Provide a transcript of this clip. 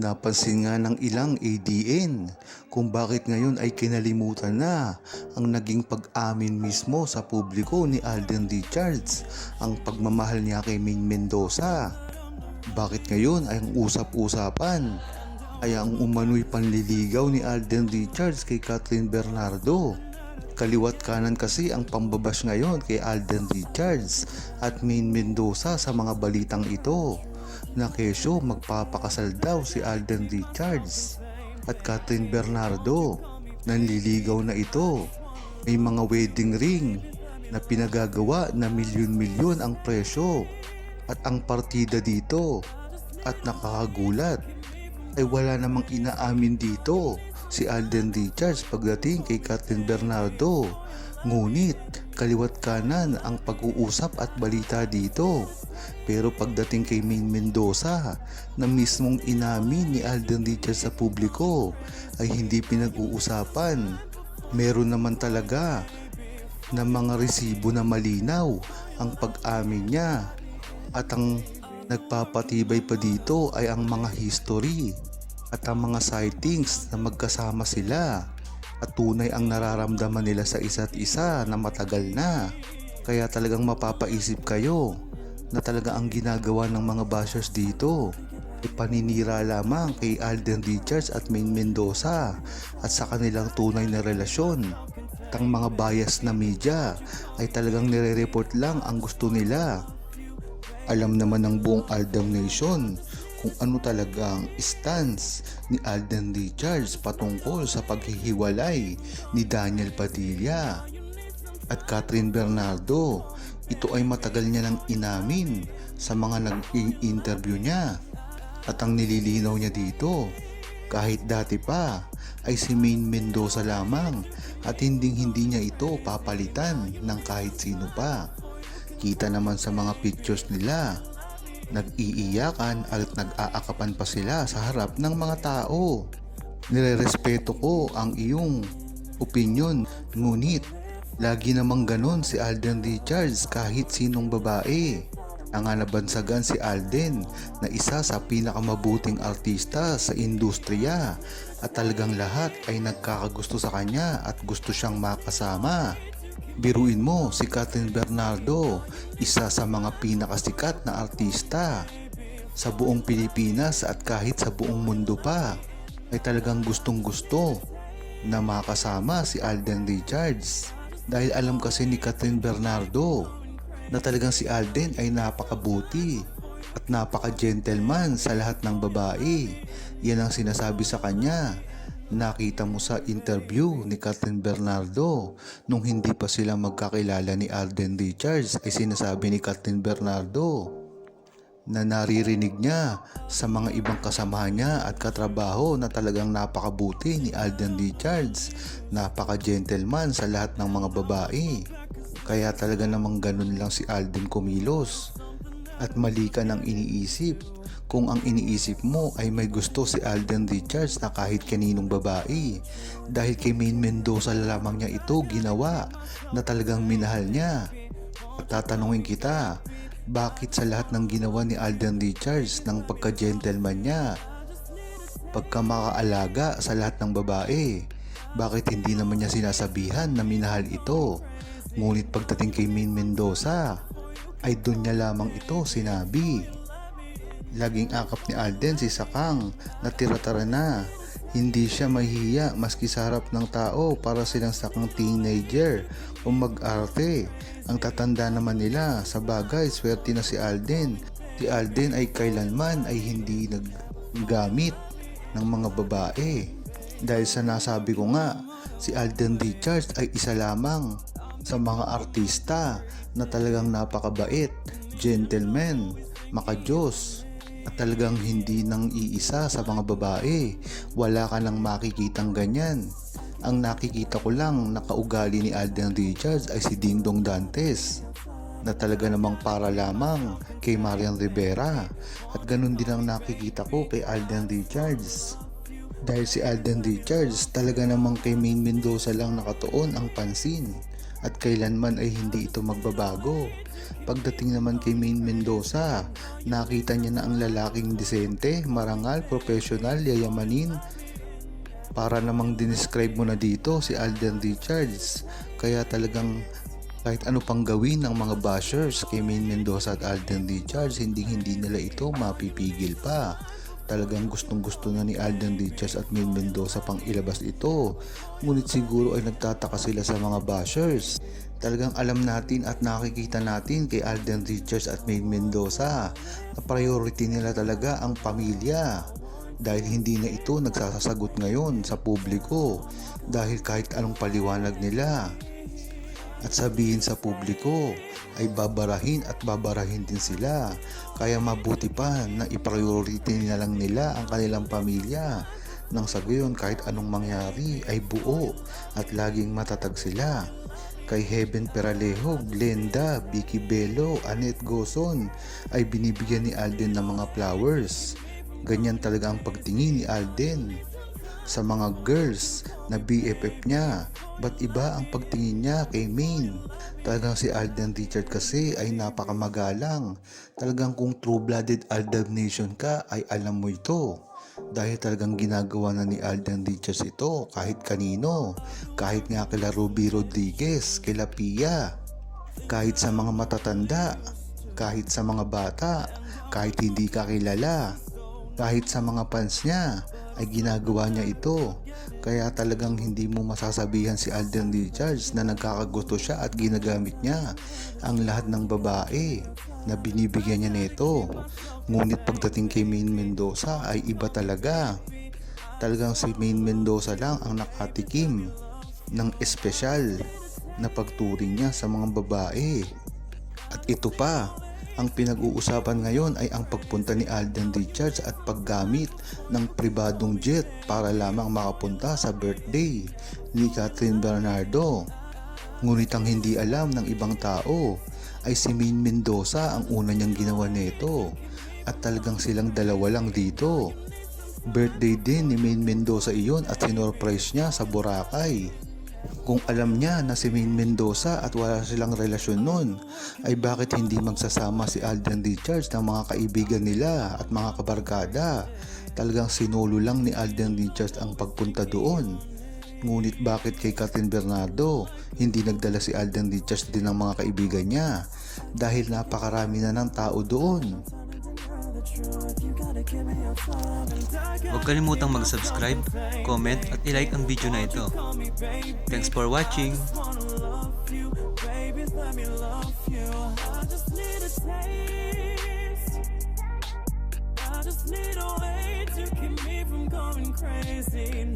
Napansin nga ng ilang ADN kung bakit ngayon ay kinalimutan na ang naging pag-amin mismo sa publiko ni Alden Richards ang pagmamahal niya kay Maine Mendoza. Bakit ngayon ay ang usap-usapan ay ang umano'y panliligaw ni Alden Richards kay Catherine Bernardo. Kaliwat kanan kasi ang pambabash ngayon kay Alden Richards at Maine Mendoza sa mga balitang ito na kesyo magpapakasal daw si Alden Richards at Catherine Bernardo. Nanliligaw na ito. May mga wedding ring na pinagagawa na milyon-milyon ang presyo at ang partida dito at nakakagulat ay wala namang inaamin dito si Alden Richards pagdating kay Catherine Bernardo. Ngunit kaliwat kanan ang pag-uusap at balita dito. Pero pagdating kay Maine Mendoza na mismong inamin ni Alden Richards sa publiko ay hindi pinag-uusapan. Meron naman talaga na mga resibo na malinaw ang pag-amin niya at ang nagpapatibay pa dito ay ang mga history at ang mga sightings na magkasama sila at tunay ang nararamdaman nila sa isa't isa na matagal na. Kaya talagang mapapaisip kayo na talaga ang ginagawa ng mga bashers dito ay paninira lamang kay Alden Richards at Maine Mendoza at sa kanilang tunay na relasyon. At ang mga bias na media ay talagang nire-report lang ang gusto nila. Alam naman ng buong Aldam Nation kung ano talaga ang stance ni Alden Richards patungkol sa paghihiwalay ni Daniel Padilla at Catherine Bernardo. Ito ay matagal niya nang inamin sa mga nag-interview niya. At ang nililinaw niya dito, kahit dati pa ay si Maine Mendoza lamang at hinding hindi niya ito papalitan ng kahit sino pa. Kita naman sa mga pictures nila, nag-iiyakan at nag-aakapan pa sila sa harap ng mga tao. Nirerespeto ko ang iyong opinion, ngunit lagi namang ganon si Alden Richards kahit sinong babae. Nanganabansagan si Alden na isa sa pinakamabuting artista sa industriya at talagang lahat ay nagkakagusto sa kanya at gusto siyang makasama. Biruin mo si Catherine Bernardo, isa sa mga pinakasikat na artista sa buong Pilipinas at kahit sa buong mundo pa ay talagang gustong gusto na makasama si Alden Richards dahil alam kasi ni Catherine Bernardo na talagang si Alden ay napakabuti at napaka-gentleman sa lahat ng babae. Yan ang sinasabi sa kanya nakita mo sa interview ni Catherine Bernardo nung hindi pa sila magkakilala ni Alden Richards ay sinasabi ni Catherine Bernardo na naririnig niya sa mga ibang kasamahan niya at katrabaho na talagang napakabuti ni Alden Richards. Napaka-gentleman sa lahat ng mga babae. Kaya talaga namang ganun lang si Alden kumilos. At mali ka ng iniisip kung ang iniisip mo ay may gusto si Alden Richards na kahit kaninong babae dahil kay Maine Mendoza lamang niya ito ginawa na talagang minahal niya. At tatanungin kita, bakit sa lahat ng ginawa ni Alden Richards ng pagka-gentleman niya, pagka makaalaga sa lahat ng babae, bakit hindi naman niya sinasabihan na minahal ito? Ngunit pagdating kay Maine Mendoza, ay doon niya lamang ito sinabi. Laging akap ni Alden si Sakang na tira-tara na. Hindi siya mahihiya maski sa harap ng tao para silang sakang teenager o mag-arte. Ang tatanda naman nila sa bagay swerte na si Alden. Si Alden ay kailanman ay hindi naggamit ng mga babae. Dahil sa nasabi ko nga, si Alden Richards ay isa lamang sa mga artista na talagang napakabait, gentleman, makajos, at talagang hindi nang iisa sa mga babae. Wala ka nang makikitang ganyan. Ang nakikita ko lang nakaugali ni Alden Richards ay si Dingdong Dantes na talaga namang para lamang kay Marian Rivera at ganun din ang nakikita ko kay Alden Richards Dahil si Alden Richards talaga namang kay Main Mendoza lang nakatuon ang pansin at kailanman ay hindi ito magbabago. Pagdating naman kay Main Mendoza, nakita niya na ang lalaking disente, marangal, professional, yayamanin. Para namang dinescribe mo na dito si Alden Richards. Kaya talagang kahit ano pang gawin ng mga bashers kay Main Mendoza at Alden Richards, hindi hindi nila ito mapipigil pa. Talagang gustong gusto na ni Alden Richards at Main Mendoza pang ilabas ito. Ngunit siguro ay nagtataka sila sa mga bashers. Talagang alam natin at nakikita natin kay Alden Richards at Main Mendoza na priority nila talaga ang pamilya. Dahil hindi na ito nagsasasagot ngayon sa publiko dahil kahit anong paliwanag nila at sabihin sa publiko ay babarahin at babarahin din sila. Kaya mabuti pa na i-priority na lang nila ang kanilang pamilya. Nang sa gayon kahit anong mangyari ay buo at laging matatag sila. Kay Heaven Peralejo, Glenda, Vicky Bello, Annette Goson ay binibigyan ni Alden ng mga flowers. Ganyan talaga ang pagtingin ni Alden sa mga girls na BFF niya. Ba't iba ang pagtingin niya kay Main? Talagang si Alden Richard kasi ay napakamagalang. Talagang kung true-blooded Alden Nation ka ay alam mo ito. Dahil talagang ginagawa na ni Alden Richards ito kahit kanino. Kahit nga kila Ruby Rodriguez, kila Pia. Kahit sa mga matatanda. Kahit sa mga bata. Kahit hindi ka kilala. Kahit sa mga fans niya ay ginagawa niya ito. Kaya talagang hindi mo masasabihan si Alden Richards na nagkakagusto siya at ginagamit niya ang lahat ng babae na binibigyan niya nito. Ngunit pagdating kay Main Mendoza ay iba talaga. Talagang si Main Mendoza lang ang nakatikim ng espesyal na pagturing niya sa mga babae. At ito pa, ang pinag-uusapan ngayon ay ang pagpunta ni Alden Richards at paggamit ng pribadong jet para lamang makapunta sa birthday ni Catherine Bernardo. Ngunit ang hindi alam ng ibang tao ay si Main Mendoza ang una niyang ginawa nito at talagang silang dalawa lang dito. Birthday din ni Main Mendoza iyon at sinorprise niya sa Boracay. Kung alam niya na si Main Mendoza at wala silang relasyon nun, ay bakit hindi magsasama si Alden Richards ng mga kaibigan nila at mga kabarkada? Talagang sinulo lang ni Alden Richards ang pagpunta doon. Ngunit bakit kay Catherine Bernardo, hindi nagdala si Alden Richards din ng mga kaibigan niya? Dahil napakarami na ng tao doon. Huwag kalimutang mag-subscribe, comment at ilike ang video na ito. Thanks for watching! Need a way to keep me from going crazy.